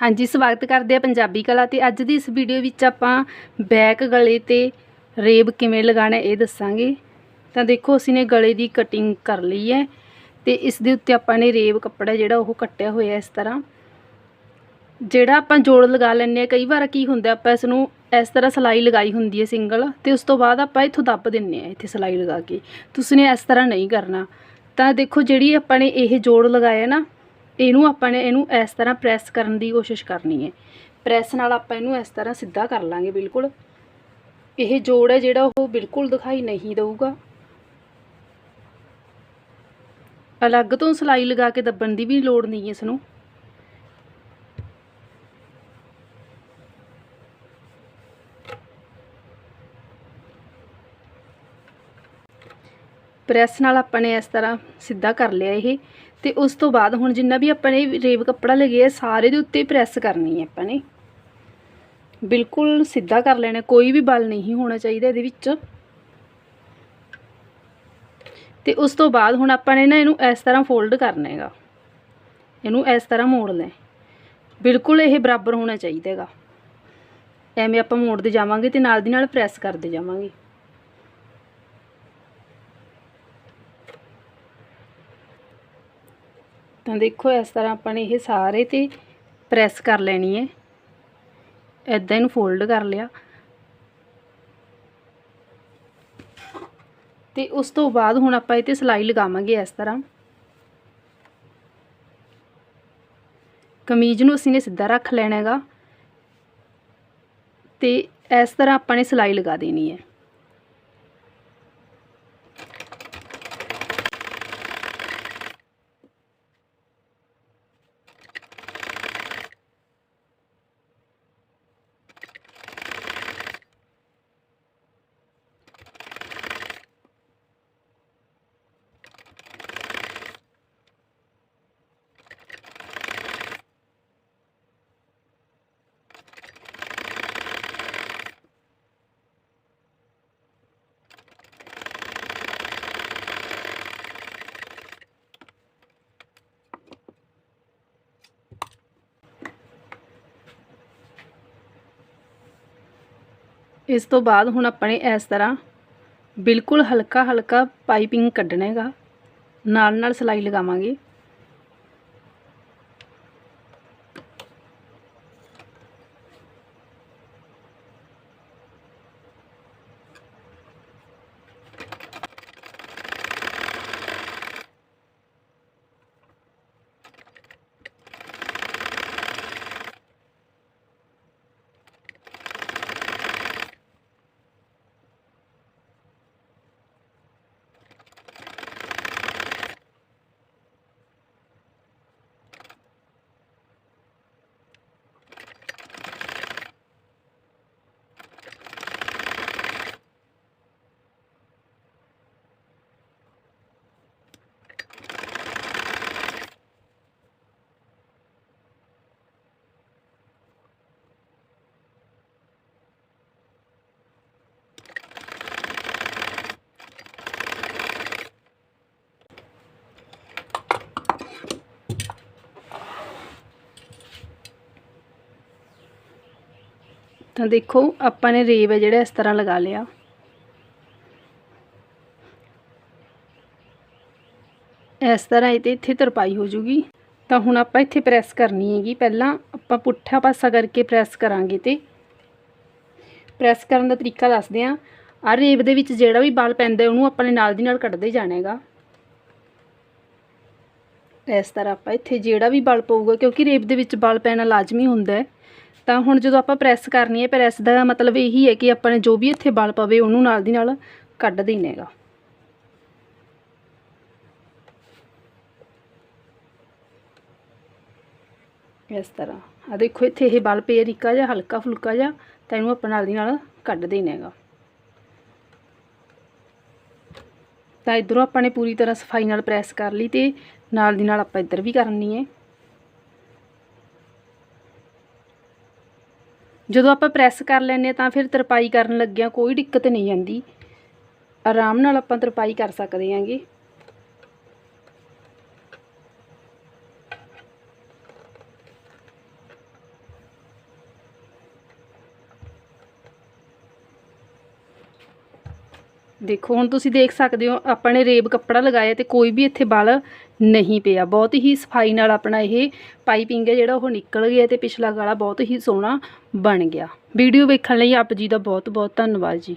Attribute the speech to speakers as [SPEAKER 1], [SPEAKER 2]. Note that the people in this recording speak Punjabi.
[SPEAKER 1] ਹਾਂਜੀ, ਸਵਾਗਤ ਕਰਦੇ ਆ ਪੰਜਾਬੀ ਕਲਾ ਤੇ ਅੱਜ ਦੀ ਇਸ ਵੀਡੀਓ ਵਿੱਚ ਆਪਾਂ ਬੈਕ ਗਲੇ ਤੇ ਰੇਬ ਕਿਵੇਂ ਲਗਾਉਣਾ ਇਹ ਦੱਸਾਂਗੇ। ਤਾਂ ਦੇਖੋ, ਅਸੀਂ ਨੇ ਗਲੇ ਦੀ ਕਟਿੰਗ ਕਰ ਲਈ ਹੈ ਤੇ ਇਸ ਦੇ ਉੱਤੇ ਆਪਾਂ ਨੇ ਰੇਬ ਕੱਪੜਾ ਜਿਹੜਾ ਉਹ ਕੱਟਿਆ ਹੋਇਆ ਇਸ ਤਰ੍ਹਾਂ। ਜਿਹੜਾ ਆਪਾਂ ਜੋੜ ਲਗਾ ਲੈਂਦੇ ਆ ਕਈ ਵਾਰ ਕੀ ਹੁੰਦਾ ਆਪਾਂ ਇਸ ਨੂੰ ਇਸ ਤਰ੍ਹਾਂ ਸਲਾਈ ਲਗਾਈ ਹੁੰਦੀ ਹੈ ਸਿੰਗਲ ਤੇ ਉਸ ਤੋਂ ਬਾਅਦ ਆਪਾਂ ਇੱਥੋਂ ਦੱਬ ਦਿੰਨੇ ਆ ਇੱਥੇ ਸਲਾਈ ਲਗਾ ਕੇ। ਤੁਸੀਂ ਨੇ ਇਸ ਤਰ੍ਹਾਂ ਨਹੀਂ ਕਰਨਾ। ਤਾਂ ਦੇਖੋ, ਜਿਹੜੀ ਆਪਾਂ ਨੇ ਇਹ ਜੋੜ ਲਗਾਇਆ ਨਾ ਇਹਨੂੰ ਆਪਾਂ ਨੇ ਇਹਨੂੰ ਇਸ ਤਰ੍ਹਾਂ ਪ੍ਰੈਸ ਕਰਨ ਦੀ ਕੋਸ਼ਿਸ਼ ਕਰਨੀ ਹੈ। ਪ੍ਰੈਸ ਨਾਲ ਆਪਾਂ ਇਹਨੂੰ ਇਸ ਤਰ੍ਹਾਂ ਸਿੱਧਾ ਕਰ ਲਾਂਗੇ ਬਿਲਕੁਲ। ਇਹ ਜੋੜ ਹੈ ਜਿਹੜਾ ਉਹ ਬਿਲਕੁਲ ਦਿਖਾਈ ਨਹੀਂ ਦੇਊਗਾ। ਅਲੱਗ ਤੋਂ ਸਲਾਈ ਲਗਾ ਕੇ ਦੱਬਣ ਦੀ ਵੀ ਲੋੜ ਨਹੀਂ ਇਸ ਨੂੰ। ਪ੍ਰੈਸ ਨਾਲ ਆਪਾਂ ਨੇ ਇਸ ਤਰ੍ਹਾਂ ਸਿੱਧਾ ਕਰ ਲਿਆ ਇਹ। ਤੇ ਉਸ ਤੋਂ ਬਾਅਦ ਹੁਣ ਜਿੰਨਾ ਵੀ ਆਪਾਂ ਨੇ ਰੇਬ ਕੱਪੜਾ ਲਗਿਆ ਸਾਰੇ ਦੇ ਉੱਤੇ ਪ੍ਰੈਸ ਕਰਨੀ ਹੈ ਆਪਾਂ ਨੇ। ਬਿਲਕੁਲ ਸਿੱਧਾ ਕਰ ਲੈਣਾ, ਕੋਈ ਵੀ ਬਲ ਨਹੀਂ ਹੋਣਾ ਚਾਹੀਦਾ ਇਹਦੇ ਵਿੱਚ। ਤੇ ਉਸ ਤੋਂ ਬਾਅਦ ਹੁਣ ਆਪਾਂ ਨੇ ਨਾ ਇਹਨੂੰ ਇਸ ਤਰ੍ਹਾਂ ਫੋਲਡ ਕਰਨਾ ਹੈਗਾ। ਇਹਨੂੰ ਇਸ ਤਰ੍ਹਾਂ ਮੋੜ ਲੈ ਬਿਲਕੁਲ ਇਹ ਬਰਾਬਰ ਹੋਣਾ ਚਾਹੀਦਾ ਹੈਗਾ। ਐਵੇਂ ਆਪਾਂ ਮੋੜਦੇ ਜਾਵਾਂਗੇ ਤੇ ਨਾਲ ਦੀ ਨਾਲ ਪ੍ਰੈਸ ਕਰਦੇ ਜਾਵਾਂਗੇ। ਤਾਂ ਦੇਖੋ, ਇਸ ਤਰ੍ਹਾਂ ਆਪਾਂ ਨੇ ਇਹ ਸਾਰੇ ਤੇ ਪ੍ਰੈਸ ਕਰ ਲੈਣੀ ਹੈ। ਇਦਾਂ ਇਹਨੂੰ ਫੋਲਡ ਕਰ ਲਿਆ। ਤੇ ਉਸ ਤੋਂ ਬਾਅਦ ਹੁਣ ਆਪਾਂ ਇਹ ਤੇ ਸਲਾਈ ਲਗਾਵਾਂਗੇ ਇਸ ਤਰ੍ਹਾਂ। ਕਮੀਜ਼ ਨੂੰ ਅਸੀਂ ਨੇ ਸਿੱਧਾ ਰੱਖ ਲੈਣਾ ਹੈਗਾ। ਤੇ ਇਸ ਤਰ੍ਹਾਂ ਆਪਾਂ ਨੇ ਸਲਾਈ ਲਗਾ ਦੇਣੀ ਹੈ। ਇਸ ਤੋਂ ਬਾਅਦ ਹੁਣ ਆਪਾਂ ਨੇ ਇਸ ਤਰ੍ਹਾਂ ਬਿਲਕੁਲ ਹਲਕਾ ਹਲਕਾ ਪਾਈਪਿੰਗ ਕੱਢਣਾ ਹੈਗਾ। ਨਾਲ ਨਾਲ ਸਲਾਈ ਲਗਾਵਾਂਗੇ। ਤਾਂ ਦੇਖੋ, ਆਪਾਂ ਨੇ ਰੇਬ ਹੈ ਜਿਹੜਾ ਇਸ ਤਰ੍ਹਾਂ ਲਗਾ ਲਿਆ। ਇਸ ਤਰ੍ਹਾਂ ਇਹ ਤੇ ਇੱਥੇ ਤਰਪਾਈ ਹੋ ਜੂਗੀ। ਤਾਂ ਹੁਣ ਆਪਾਂ ਇੱਥੇ ਪ੍ਰੈਸ ਕਰਨੀ ਹੈਗੀ। ਪਹਿਲਾਂ ਆਪਾਂ ਪੁੱਠਾ ਪਾਸਾ ਕਰਕੇ ਪ੍ਰੈਸ ਕਰਾਂਗੇ ਤੇ ਪ੍ਰੈਸ ਕਰਨ ਦਾ ਤਰੀਕਾ ਦੱਸਦੇ ਆਂ ਆ ਰੇਬ ਦੇ ਵਿੱਚ ਜਿਹੜਾ ਵੀ ਬਲ ਪੈਂਦਾ ਉਹਨੂੰ ਆਪਾਂ ਨੇ ਨਾਲ ਦੀ ਨਾਲ ਕੱਢਦੇ ਜਾਣਾ ਹੈਗਾ। ਇਸ ਤਰ੍ਹਾਂ ਆਪਾਂ ਇੱਥੇ ਜਿਹੜਾ ਵੀ ਬਲ ਪਊਗਾ, ਕਿਉਂਕਿ ਰੇਬ ਦੇ ਵਿੱਚ ਬਲ ਪੈਣਾ ਲਾਜ਼ਮੀ ਹੁੰਦਾ ਹੈ। ਤਾਂ ਹੁਣ ਜਦੋਂ ਆਪਾਂ ਪ੍ਰੈਸ ਕਰਨੀ ਹੈ ਪ੍ਰੈਸ ਦਾ ਮਤਲਬ ਇਹੀ ਹੈ ਕਿ ਆਪਾਂ ਨੇ ਜੋ ਵੀ ਇੱਥੇ ਬਲ ਪਵੇ ਉਹਨੂੰ ਨਾਲ ਦੀ ਨਾਲ ਕੱਢ ਦੇਣਾ ਹੈਗਾ। ਇਸ ਤਰ੍ਹਾਂ। ਆ ਦੇਖੋ, ਇੱਥੇ ਇਹ ਬਲ ਪਿਆ ਨਿੱਕਾ ਜਿਹਾ, ਹਲਕਾ ਫੁਲਕਾ ਜਿਹਾ, ਤਾਂ ਇਹਨੂੰ ਆਪਾਂ ਨਾਲ ਦੀ ਨਾਲ ਕੱਢ ਦੇਣਾ ਹੈਗਾ। ਤਾਂ ਇਧਰੋਂ ਆਪਾਂ ਨੇ ਪੂਰੀ ਤਰ੍ਹਾਂ ਸਫ਼ਾਈ ਨਾਲ ਪ੍ਰੈਸ ਕਰ ਲਈ ਤੇ ਨਾਲ ਦੀ ਨਾਲ ਆਪਾਂ ਇੱਧਰ ਵੀ ਕਰਨੀ ਹੈ। ਜਦੋਂ ਆਪਾਂ ਪ੍ਰੈਸ ਕਰ ਲੈਨੇ ਤਾਂ ਫਿਰ ਤਰਪਾਈ ਕਰਨ ਲੱਗਿਆਂ ਕੋਈ ਦਿੱਕਤ ਨਹੀਂ ਆਂਦੀ ਆਰਾਮ ਨਾਲ ਆਪਾਂ ਤਰਪਾਈ ਕਰ ਸਕਦੇ ਹਾਂਗੇ। ਦੇਖੋ, ਹੁਣ ਤੁਸੀਂ ਦੇਖ ਸਕਦੇ ਹੋ, ਆਪਾਂ ਨੇ ਰੇਬ ਕੱਪੜਾ ਲਗਾਇਆ ਤੇ ਕੋਈ ਵੀ ਇੱਥੇ ਬਲ ਨਹੀਂ ਪਿਆ। ਬਹੁਤ ਹੀ ਸਫ਼ਾਈ ਨਾਲ ਆਪਣਾ ਇਹ ਪਾਈਪਿੰਗ ਹੈ ਜਿਹੜਾ ਉਹ ਨਿਕਲ ਗਿਆ ਤੇ ਪਿਛਲਾ ਗਲਾ ਬਹੁਤ ਹੀ ਸੋਹਣਾ ਬਣ ਗਿਆ। ਵੀਡੀਓ ਵੇਖਣ ਲਈ ਆਪ ਜੀ ਦਾ ਬਹੁਤ ਬਹੁਤ ਧੰਨਵਾਦ ਜੀ।